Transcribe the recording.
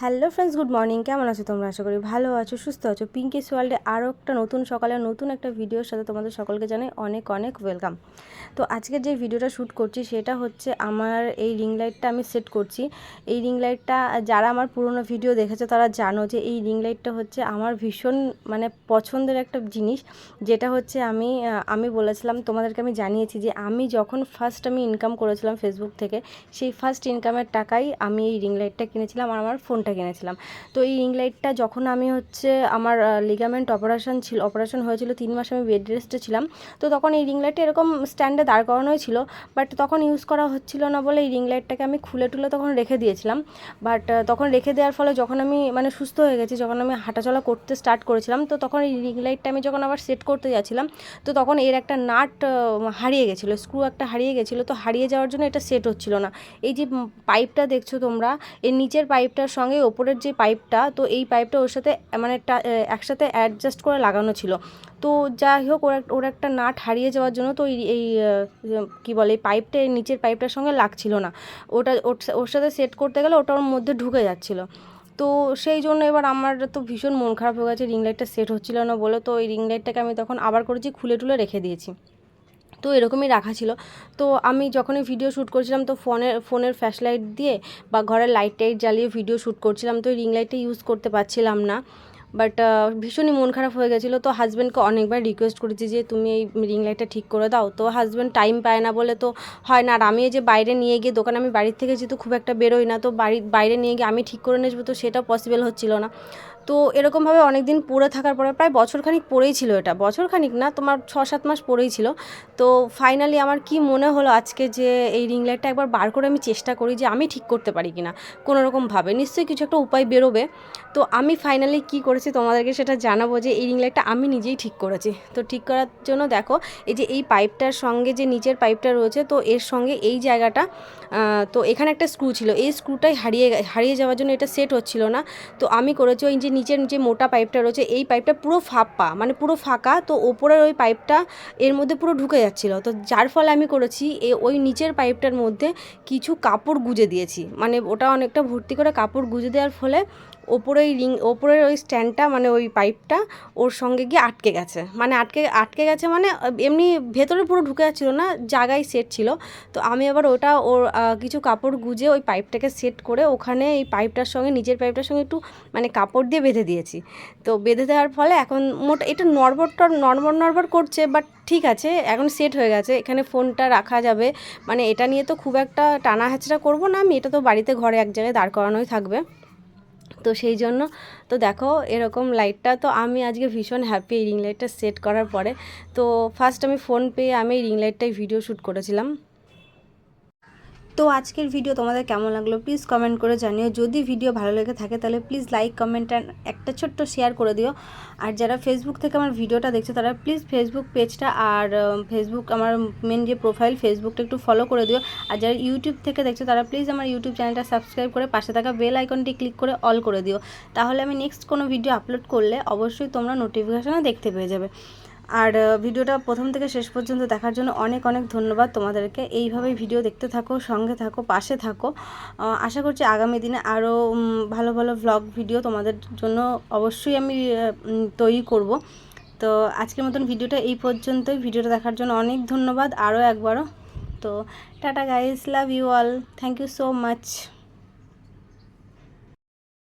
Hello friends, good morning. কেমন আছো তোমরা? আশা করি ভালো আছো, সুস্থ আছো। পিঙ্কিস ওয়ার্ল্ডে আরও একটা নতুন সকালে নতুন একটা ভিডিওর সাথে তোমাদের সকলকে জানাই অনেক অনেক ওয়েলকাম তো আজকে যে ভিডিওটা শ্যুট করছি, সেটা হচ্ছে আমার এই রিং লাইটটা আমি সেট করছি। এই রিং লাইটটা যারা আমার পুরনো ভিডিও দেখেছে, তারা জানো যে এই রিং লাইটটা হচ্ছে আমার ভীষণ মানে পছন্দের একটা জিনিস। যেটা হচ্ছে আমি আমি বলেছিলাম, তোমাদেরকে আমি জানিয়েছি যে আমি যখন ফার্স্ট আমি ইনকাম করেছিলাম ফেসবুক থেকে, সেই ফার্স্ট ইনকামের টাকাই আমি এই রিং লাইটটা কিনেছিলাম আর আমার ফোনটা কিনেছিলাম। তো এই রিং লাইটটা যখন আমি হচ্ছে আমার লিগামেন্ট অপারেশন ছিল অপারেশন হয়েছিল তিন মাস আমি বেড রেস্টে ছিলাম। তো তখন এই রিং লাইটটা এরকম স্ট্যান্ডে দাঁড় করানোই ছিল বাট তখন ইউজ করা হচ্ছিল না বলে এই রিং লাইটটাকে আমি খুলে টুলে তখন রেখে দিয়েছিলাম। বাট তখন রেখে দেওয়ার ফলে যখন আমি মানে সুস্থ হয়ে গেছি, যখন আমি হাঁটাচলা করতে স্টার্ট করেছিলাম, তো তখন এই রিং লাইটটা আমি যখন আবার সেট করতে যাচ্ছিলাম, তো তখন এর একটা নাট হারিয়ে গেছিল স্ক্রু একটা হারিয়ে গেছিল, তো হারিয়ে যাওয়ার জন্য এটা সেট হচ্ছিল না। এই যে পাইপটা দেখছ তোমরা, এর নিচের পাইপটার সঙ্গে ওপরের যে পাইপটা, তো এই পাইপটা ওর সাথে মানে একসাথে অ্যাডজাস্ট করে লাগানো ছিল। তো যাই হোক, ওর ওর একটা নাট হারিয়ে যাওয়ার জন্য তো এই কী বলে এই পাইপটা নিচের পাইপটার সঙ্গে লাগছিল না। ওটা, ওর সাথে সেট করতে গেলে ওটা ওর মধ্যে ঢুকে যাচ্ছিল। তো সেই জন্য এবার আমার তো ভীষণ মন খারাপ হয়ে গেছে রিং লাইটটা সেট হচ্ছিল না বলে। তো এই রিং লাইটটাকে আমি তখন আবার করেছি, খুলে টুলে রেখে দিয়েছি। তো এরকমই রাখা ছিল। তো আমি যখনই ভিডিও শ্যুট করছিলাম তো ফোনের ফোনের ফ্ল্যাশ লাইট দিয়ে বা ঘরের লাইট টাইট জ্বালিয়ে ভিডিও শ্যুট করছিলাম তো রিং লাইটটা ইউজ করতে পারছিলাম না। বাট ভীষণই মন খারাপ হয়ে গেছিল। তো হাজব্যান্ডকে অনেকবার রিকোয়েস্ট করেছি যে, তুমি এই রিং লাইটটা ঠিক করে দাও। তো হাজব্যান্ড টাইম পায় না বলে তো হয় না। আর আমি যে বাইরে নিয়ে গিয়ে দোকানে, আমি বাড়ির থেকে যেহেতু খুব একটা বেরোই না, তো বাড়ি, বাইরে নিয়ে গিয়ে আমি ঠিক করে নেব তো সেটা পসিবল হচ্ছিল না। তো এরকমভাবে অনেক দিন পরে থাকার পরে, প্রায় বছরখানিক পরেই ছিল এটা। বছরখানিক না, তোমার ছ সাত মাস পরেই ছিল। তো ফাইনালি আমার কি মনে হলো আজকে যে এই রিং লাইটটা একবার বার করে আমি চেষ্টা করি যে আমি ঠিক করতে পারি কিনা কোনো রকমভাবে নিশ্চয়ই কিছু একটা উপায় বেরোবে। তো আমি ফাইনালি কি করেছি তোমাদেরকে সেটা জানাব যে এই রিং লাইটটা আমি নিজেই ঠিক করেছি। তো ঠিক করার জন্য দেখো, এই যে এই পাইপটার সঙ্গে যে নিচের পাইপটা রয়েছে, তো এর সঙ্গে এই জায়গাটা তো এখানে একটা স্ক্রু ছিল। এই স্ক্রুটাই হারিয়ে হারিয়ে যাওয়ার জন্য এটা সেট হচ্ছিল না। তো আমি করেছি ওই যে নিচের যে মোটা পাইপটা রয়েছে, এই পাইপটা পুরো ফাঁপা মানে পুরো ফাঁকা, তো ওপরের ওই পাইপটা এর মধ্যে পুরো ঢুকে যাচ্ছিল। তো যার ফলে আমি করেছি, এ ওই নিচের পাইপটার মধ্যে কিছু কাপড় গুজে দিয়েছি। মানে ওটা অনেকটা ভর্তি করে কাপড় গুজে দেওয়ার ফলে ওপরে ওই রিং, ওপরের ওই স্ট্যান্ডটা মানে ওই পাইপটা ওর সঙ্গে গিয়ে আটকে গেছে। মানে আটকে আটকে গেছে মানে এমনি ভেতরে পুরো ঢুকে যাচ্ছিল না, জায়গায় সেট ছিল। তো আমি আবার ওটা ওর কিছু কাপড় গুজে ওই পাইপটাকে সেট করে ওখানে এই পাইপটার সঙ্গে, নিজের পাইপটার সঙ্গে একটু মানে কাপড় দিয়ে বেঁধে দিয়েছি। তো বেঁধে দেওয়ার ফলে এখন মোটা, এটা নড়বড়টা, নড়বড় নড়বড় করছে বাট ঠিক আছে, এখন সেট হয়ে গেছে। এখানে ফোনটা রাখা যাবে। মানে এটা নিয়ে তো খুব একটা টানা হ্যাচড়া করব না আমি, এটা তো বাড়িতে ঘরে এক জায়গায় দাঁড় করানোই থাকবে। তো সেই জন্য, তো দেখো এরকম লাইটটা তো আমি আজকে ভীষণ হ্যাপি এই রিং লাইটটা সেট করার পরে। তো ফার্স্ট আমি ফোন পেয়ে আমি এই রিং লাইটটাই ভিডিও শ্যুট করেছিলাম। তো আজকের ভিডিও তোমাদের কেমন লাগল? প্লিজ কমেন্ট করে জানিও। যদি ভিডিও ভালো লেগে থাকে, তাহলে প্লিজ লাইক কমেন্ট অ্যান্ড একটা ছোট্ট শেয়ার করে দিও। আর যারা ফেসবুক থেকে আমার ভিডিওটা দেখছে, তারা প্লিজ ফেসবুক পেজটা আর ফেসবুক আমার মেন যে প্রোফাইল ফেসবুকটা একটু ফলো করে দিও। আর যারা ইউটিউব থেকে দেখছ, তারা প্লিজ আমার ইউটিউব চ্যানেলটা সাবস্ক্রাইব করে পাশে থাকা বেল আইকনটি ক্লিক করে অল করে দিও। তাহলে আমি নেক্সট কোনো ভিডিও আপলোড করলে অবশ্যই তোমরা নোটিফিকেশানে দেখতে পেয়ে যাবে। আর ভিডিওটা প্রথম থেকে শেষ পর্যন্ত দেখার জন্য অনেক অনেক ধন্যবাদ। তোমাদেরকে এইভাবেই ভিডিও দেখতে থাকো, সঙ্গে থাকো, পাশে থাকো। আশা করছি আগামী দিনে আরও ভালো ভালো ভ্লগ ভিডিও তোমাদের জন্য অবশ্যই আমি তৈরি করব। তো আজকের মতন ভিডিওটা এই পর্যন্তই। ভিডিওটা দেখার জন্য অনেক ধন্যবাদ আরও একবারও। তো tata guys love you all thank you so much